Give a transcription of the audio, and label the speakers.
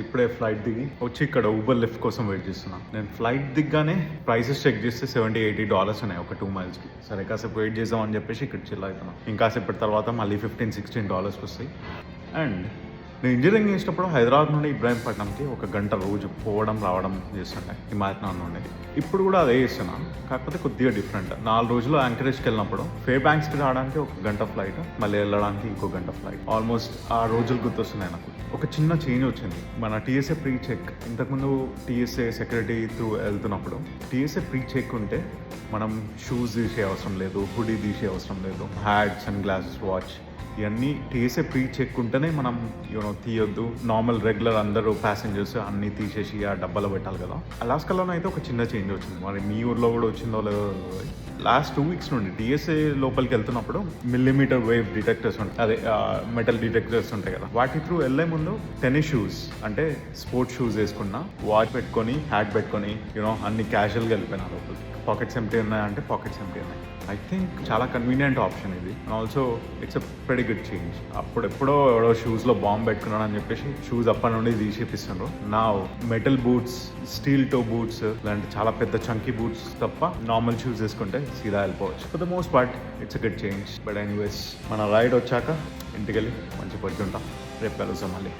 Speaker 1: ఇప్పుడే ఫ్లైట్ దిగి వచ్చి ఇక్కడ ఊబర్ లిఫ్ట్ కోసం వెయిట్ చేస్తున్నా. నేను ఫ్లైట్ దిగ్గానే ప్రైసెస్ చెక్ చేస్తే సెవెంటీ ఎయిటీ డాలర్స్ ఉన్నాయి ఒక టూ మైల్స్కి సరే కాసేపు వెయిట్ చేద్దాం అని చెప్పేసి ఇక్కడ చిల్ అవుతున్నా. ఇంకాసేపటి తర్వాత మళ్ళీ ఫిఫ్టీన్ సిక్స్టీన్ డాలర్స్కి వస్తాయి. అండ్ నేను ఇంజనీరింగ్ చేసినప్పుడు హైదరాబాద్ నుండి ఇబ్రాహీంపట్నంకి ఒక గంట రోజు పోవడం రావడం చేస్తుండే హిమాయత్నాన్ నుండి. ఇప్పుడు కూడా అదే చేస్తున్నాను కాకపోతే కొద్దిగా డిఫరెంట్ నాలుగు రోజులు యాంకరేజ్కి వెళ్ళినప్పుడు ఫే బ్యాంక్స్కి రావడానికి ఒక గంట ఫ్లైట్ మళ్ళీ వెళ్ళడానికి ఇంకో గంట ఫ్లైట్ ఆల్మోస్ట్ ఆ రోజులు గుర్తొస్తున్నాయి నాకు. ఒక చిన్న చేంజ్ వచ్చింది. మన టీఎస్ఏ ప్రీ చెక్ ఇంతకుముందు టీఎస్ఏ సెక్యూరిటీ త్రూ వెళ్తున్నప్పుడు టీఎస్ఏ ప్రీ చెక్ ఉంటే మనం షూస్ తీసే అవసరం లేదు హుడీ తీసే అవసరం లేదు హ్యాట్ సన్ గ్లాసెస్ వాచ్ ఇవన్నీ టీఎస్ఏ ప్రీ చెక్ ఉంటేనే మనం యూనో తీయొద్దు. నార్మల్ రెగ్యులర్ అందరూ ప్యాసింజర్స్ అన్నీ తీసేసి ఆ డబ్బాలో పెట్టాలి కదా. అలాస్కాలోనే అయితే ఒక చిన్న చేంజ్ వచ్చింది. మరి మీ ఊర్లో కూడా వచ్చిందో లేదో లాస్ట్ టూ వీక్స్ నుండి టీఎస్ఏ లోపలికి వెళ్తున్నప్పుడు మిల్లీమీటర్ వేవ్ డిటెక్టర్స్ ఉంటాయి అదే మెటల్ డిటెక్టర్స్ ఉంటాయి కదా. వాటి త్రూ వెళ్ళే ముందు టెన్నిస్ షూస్ అంటే స్పోర్ట్స్ షూస్ వేసుకున్నా వాచ్ పెట్టుకొని హ్యాట్ పెట్టుకొని యూనో అన్ని క్యాజువల్గా వెళ్ళిపోయినా లోపలికి పాకెట్స్ ఎంటీ ఉన్నాయంటే పాకెట్స్ ఎంటీ ఉన్నాయి. ఐ థింక్ చాలా కన్వీనియంట్ ఆప్షన్ ఇది. And also it's a very good change అప్పుడు ఎప్పుడో ఎవడో షూస్లో బాంబ్ పెట్టుకున్నాడు అని చెప్పేసి షూస్ అప్పటి నుండి తీసేపిస్తున్నారు నా metal boots steel toe boots లాంటి చాలా పెద్ద చంకీ బూట్స్ తప్ప నార్మల్ షూస్ వేసుకుంటే సీదా వెళ్ళిపోవచ్చు. For the most part it's a good change but anyways మన రైడ్ వచ్చాక ఇంటికి వెళ్ళి మంచి పొద్దుంటాం రేపు కలుస్తాం మళ్ళీ.